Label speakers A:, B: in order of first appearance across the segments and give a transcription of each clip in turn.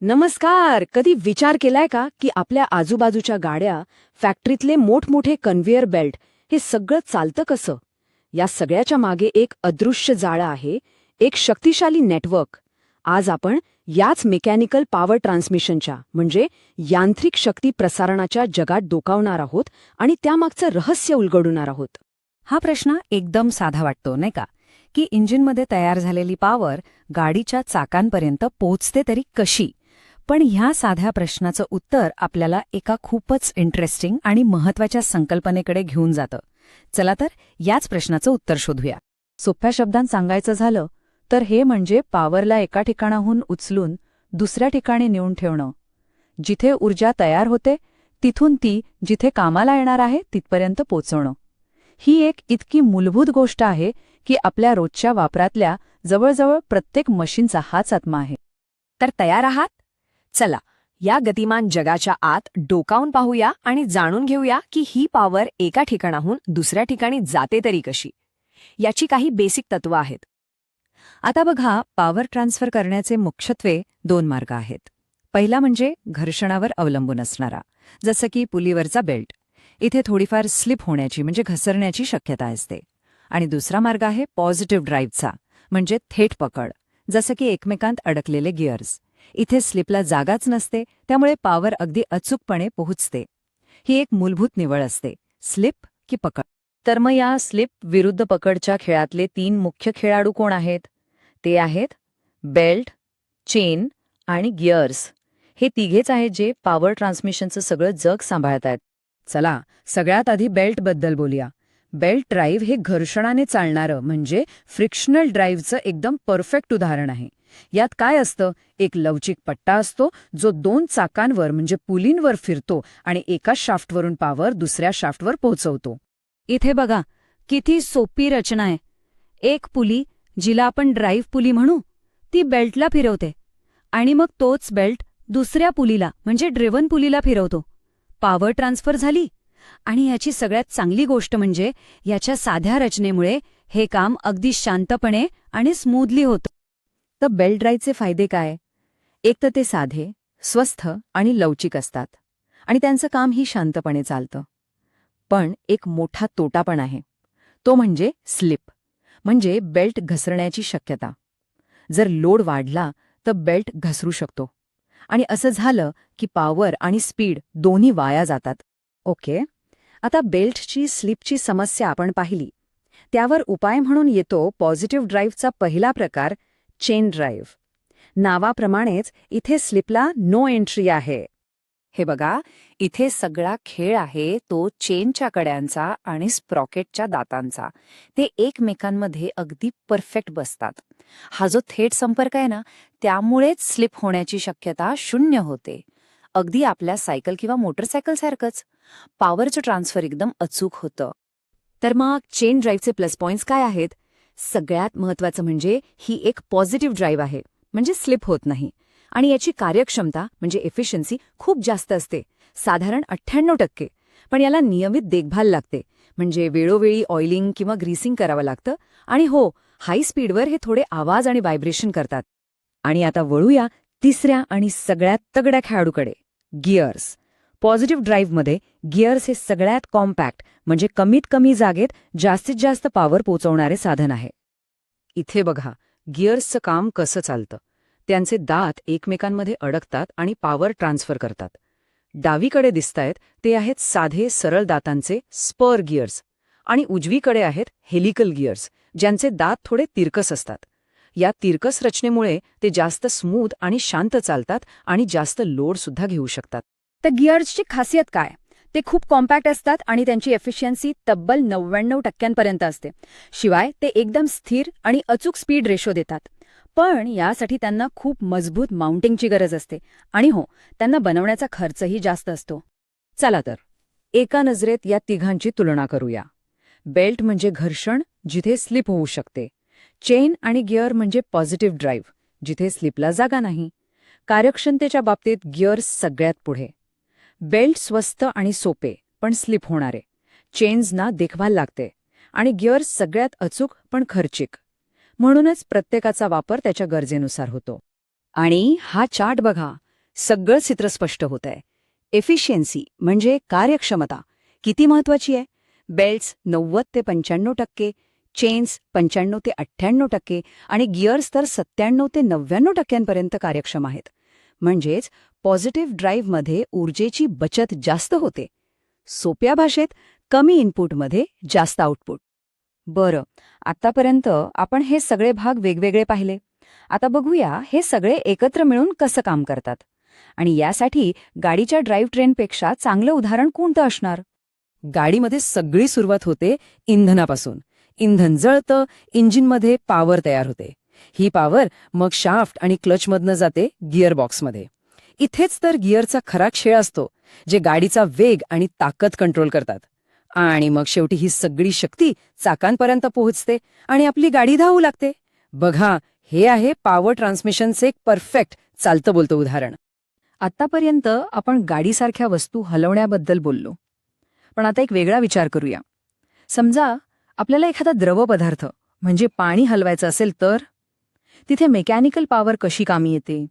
A: नमस्कार कधी विचार केलाय का की आपल्या आजूबाजूच्या गाड्या फॅक्टरीतले मोठमोठे कन्व्हेअर बेल्ट हे सगळं चालतं कसं? या सगळ्याच्या मागे एक अदृश्य जाळं आहे एक शक्तिशाली नेटवर्क. आज आपण याच मेकॅनिकल पॉवर ट्रान्समिशनच्या म्हणजे यांत्रिक शक्ती प्रसारणाच्या जगात डोकावणार आहोत आणि त्यामागचं रहस्य उलगडणार आहोत.
B: हा प्रश्न एकदम साधा वाटतो नाही का? की इंजिनमध्ये तयार झालेली पॉवर गाडीच्या चाकांपर्यंत पोहोचते तरी कशी? पण ह्या साध्या प्रश्नाचं उत्तर आपल्याला एका खूपच इंटरेस्टिंग आणि महत्त्वाच्या संकल्पनेकडे घेऊन जातं. चला तर याच प्रश्नाचं उत्तर शोधूया.
C: सोप्या शब्दांत सांगायचं झालं तर हे म्हणजे पॉवरला एका ठिकाणाहून उचलून दुसऱ्या ठिकाणी नेऊन ठेवणं. जिथे ऊर्जा तयार होते तिथून ती जिथे कामाला येणार आहे तिथपर्यंत पोचवणं. ही एक इतकी मूलभूत गोष्ट आहे की आपल्या रोजच्या वापरातल्या जवळजवळ प्रत्येक मशीनचा हाच आत्मा आहे.
B: तर तयार आहात? चला या गतिमान जगाच्या आत डोकावून पाहूया आणि जाणून घेऊया की ही पॉवर एका ठिकाणाहून दुसऱ्या ठिकाणी जाते तरी कशी. याची काही बेसिक तत्व आहेत. आता बघा पॉवर ट्रान्सफर करण्याचे मुख्यत्वे दोन मार्ग आहेत. पहिला म्हणजे घर्षणावर अवलंबून असणारा जसं की पुलीवरचा बेल्ट इथे थोडीफार स्लिप होण्याची म्हणजे घसरण्याची शक्यता असते. आणि दुसरा मार्ग आहे पॉझिटिव्ह ड्राईव्हचा म्हणजे थेट पकड जसं की एकमेकांत अडकलेले गिअर्स इथे स्लिपला जागाच नसते त्यामुळे पॉवर अगदी अचूकपणे पोहोचते. ही एक मूलभूत निवड असते स्लिप की पकड.
C: तर मग या स्लिप विरुद्ध पकडच्या खेळातले तीन मुख्य खेळाडू कोण आहेत? ते आहेत बेल्ट चेन आणि गिअर्स हे तिघेच आहेत जे पॉवर ट्रान्समिशनचं सगळं जग सांभाळत आहेत
A: चला सगळ्यात आधी बेल्टबद्दल बोलूया. बेल्ट ड्राईव्ह हे घर्षणाने चालणारं म्हणजे फ्रिक्शनल ड्राईव्हचं एकदम परफेक्ट उदाहरण आहे. यात काय असतं? एक लवचिक पट्टा असतो जो दोन चाकांवर म्हणजे पुलींवर फिरतो आणि एका शाफ्टवरून पॉवर दुसऱ्या शाफ्टवर पोहोचवतो.
B: इथे बघा किती सोपी रचना आहे. एक पुली जिला आपण ड्राईव्ह पुली म्हणू ती बेल्टला फिरवते. आणि मग तोच बेल्ट दुसऱ्या पुलीला म्हणजे ड्रिव्हन पुलीला फिरवतो. पॉवर ट्रान्सफर झाली. आणि याची सगळ्यात चांगली गोष्ट म्हणजे याच्या साध्या रचनेमुळे हे काम अगदी शांतपणे आणि स्मूदली होतं.
C: तर बेल्ट ड्राईव्हचे फायदे काय? एक तर ते साधे स्वस्थ आणि लवचिक असतात. आणि त्यांचं काम ही शांतपणे चालतं. पण एक मोठा तोटा पण आहे. तो म्हणजे स्लिप. म्हणजे बेल्ट घसरण्याची शक्यता. जर लोड वाढला तर बेल्ट घसरू शकतो. आणि असं झालं की पॉवर आणि स्पीड दोन्ही वाया जातात.
A: ओके? आता बेल्टची स्लिपची समस्या आपण पाहिली. त्यावर उपाय म्हणून येतो पॉझिटिव्ह ड्राईव्हचा पहिला प्रकार चेन ड्राईव्ह नावाप्रमाणेच इथे स्लिपला नो एंट्री आहे.
B: हे बघा इथे सगळा खेळ आहे तो चेनच्या कड्यांचा आणि स्प्रॉकेटच्या दातांचा. ते एकमेकांमध्ये अगदी परफेक्ट बसतात. हा जो थेट संपर्क आहे ना त्यामुळेच स्लिप होण्याची शक्यता शून्य होते. अगदी आपल्या सायकल किंवा मोटरसायकलसारखंच पॉवरचं ट्रान्सफर एकदम अचूक होतं.
A: तर मग चेन ड्राईव्हचे प्लस पॉईंट्स काय आहेत? सगळ्यात महत्वाचं म्हणजे ही एक पॉझिटिव्ह ड्राईव्ह आहे म्हणजे स्लिप होत नाही. आणि याची कार्यक्षमता म्हणजे एफिशियन्सी खूप जास्त असते. साधारण अठ्ठ्याण्णव टक्के. पण याला नियमित देखभाल लागते. म्हणजे वेळोवेळी ऑइलिंग किंवा ग्रीसिंग करावं लागतं. आणि हो हाय स्पीडवर हे थोडे आवाज आणि व्हायब्रेशन करतात. आणि आता वळूया तिसऱ्या आणि सगळ्यात तगड्या खेळाडूकडे. गिअर्स. पॉझिटिव्ह ड्राईव्हमध्ये गिअर्स हे सगळ्यात कॉम्पॅक्ट म्हणजे कमीत कमी जागेत जास्तीत जास्त पॉवर पोचवणारे साधन आहे. इथे बघा गिअर्सचं काम कसं चालतं. त्यांचे दात एकमेकांमध्ये अडकतात आणि पॉवर ट्रान्सफर करतात. डावीकडे दिसतायत ते आहेत साधे सरळ दातांचे स्पर गिअर्स आणि उजवीकडे आहेत हेलिकल गिअर्स ज्यांचे दात थोडे तिरकस असतात. या तिरकस रचनेमुळे ते जास्त स्मूथ आणि शांत चालतात आणि जास्त लोड सुद्धा घेऊ शकतात.
D: तर गिअर्सची खासियत काय? ते खूप कॉम्पॅक्ट असतात आणि त्यांची एफिशियन्सी तब्बल नव्याण्णव टक्क्यांपर्यंत असते. शिवाय ते एकदम स्थिर आणि अचूक स्पीड रेशो देतात. पण यासाठी त्यांना खूप मजबूत माउंटिंगची गरज असते. आणि हो त्यांना बनवण्याचा खर्चही जास्त असतो.
A: चला तर एका नजरेत या तिघांची तुलना करूया. बेल्ट म्हणजे घर्षण जिथे स्लिप होऊ शकते. चेन आणि गिअर म्हणजे पॉझिटिव्ह ड्राईव्ह जिथे स्लिपला जागा नाही. कार्यक्षमतेच्या बाबतीत गिअर्स सगळ्यात पुढे. बेल्ट स्वस्त आणि सोपे पण स्लिप होणारे. चेन्सना देखभाल लागते. आणि गिअर्स सगळ्यात अचूक पण खर्चिक. म्हणूनच प्रत्येकाचा वापर त्याच्या गरजेनुसार होतो. आणि हा चार्ट बघा सगळं चित्र स्पष्ट होत आहे एफिशियन्सी म्हणजे कार्यक्षमता किती महत्वाची आहे? बेल्ट्स नव्वद ते पंच्याण्णव टक्के चेन्स पंच्याण्णव ते अठ्ठ्याण्णव टक्के आणि गिअर्स तर सत्त्याण्णव ते नव्याण्णव टक्क्यांपर्यंत कार्यक्षम आहेत. म्हणजेच पॉझिटिव्ह ड्राईव्हमध्ये ऊर्जेची बचत जास्त होते. सोप्या भाषेत कमी इनपुटमध्ये जास्त आउटपुट. बरं आतापर्यंत आपण हे सगळे भाग वेगवेगळे पाहिले. आता बघूया हे सगळे एकत्र मिळून कसं काम करतात. आणि यासाठी गाडीच्या ड्राईव्ह ट्रेनपेक्षा चांगलं उदाहरण कोणतं असणार?
C: गाडीमध्ये सगळी सुरुवात होते इंधनापासून. इंधन जळतं इंजिनमध्ये पॉवर तयार होते. ही पॉवर मग शाफ्ट आणि क्लचमधनं जाते गिअरबॉक्समध्ये. इथेच तर गिअरचा खरा खेळ असतो जे गाडीचा वेग आणि ताकद कंट्रोल करतात. आणि मग शेवटी ही सगळी शक्ती चाकांपर्यंत पोहोचते आणि आपली गाडी धावू लागते. बघा हे आहे पॉवर ट्रान्समिशनचे एक परफेक्ट चालतं बोलतं उदाहरण.
D: आत्तापर्यंत आपण गाडीसारख्या वस्तू हलवण्याबद्दल बोललो. पण आता एक वेगळा विचार करूया. समजा आपल्याला एखादा द्रव पदार्थ म्हणजे पाणी हलवायचं असेल तर? तिथे मेकॅनिकल पॉवर कशी कामी येते?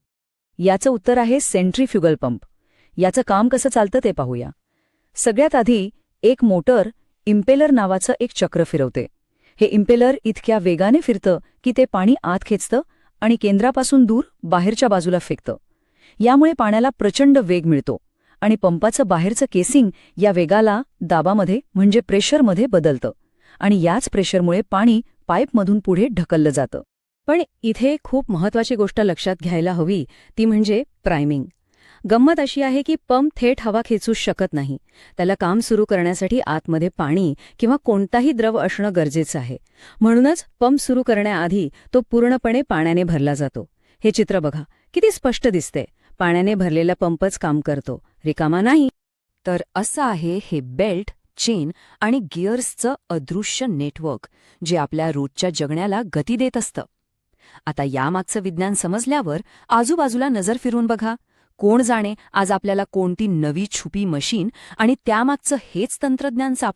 D: याचं उत्तर आहे सेंट्रीफ्युगल पंप. याचं काम कसं चालतं ते पाहूया. सगळ्यात आधी एक मोटर इम्पेलर नावाचं एक चक्र फिरवते. हे इम्पेलर इतक्या वेगाने फिरतं की ते पाणी आत खेचतं आणि केंद्रापासून दूर बाहेरच्या बाजूला फेकतं. यामुळे पाण्याला प्रचंड वेग मिळतो आणि पंपाचं बाहेरचं केसिंग या वेगाला दाबामध्ये म्हणजे प्रेशरमध्ये बदलतं आणि याच प्रेशरमुळे पाणी पाईपमधून पुढे ढकललं जातं. पण इथे खूप महत्वाची गोष्ट लक्षात घ्यायला हवी ती म्हणजे प्रायमिंग गंमत अशी आहे की पंप थेट हवा खेचूच शकत नाही. त्याला काम सुरू करण्यासाठी आतमध्ये पाणी किंवा कोणताही द्रव असणं गरजेचं आहे. म्हणूनच पंप सुरू करण्याआधी तो पूर्णपणे पाण्याने भरला जातो. हे चित्र बघा. किती स्पष्ट दिसते. पाण्याने भरलेला पंपच काम करतो. रिकामा नाही.
A: तर असं आहे हे बेल्ट चेन आणि गिअर्सचं अदृश्य नेटवर्क जे आपल्या रोजच्या जगण्याला गती देत असतं. आता यामागचं विज्ञान समजल्यावर आजूबाजूला नजर फिरून बघा. कोण जाणे आज आपल्याला कोणती नवी छुपी मशीन आणि त्यामागचं हेच तंत्रज्ञान साप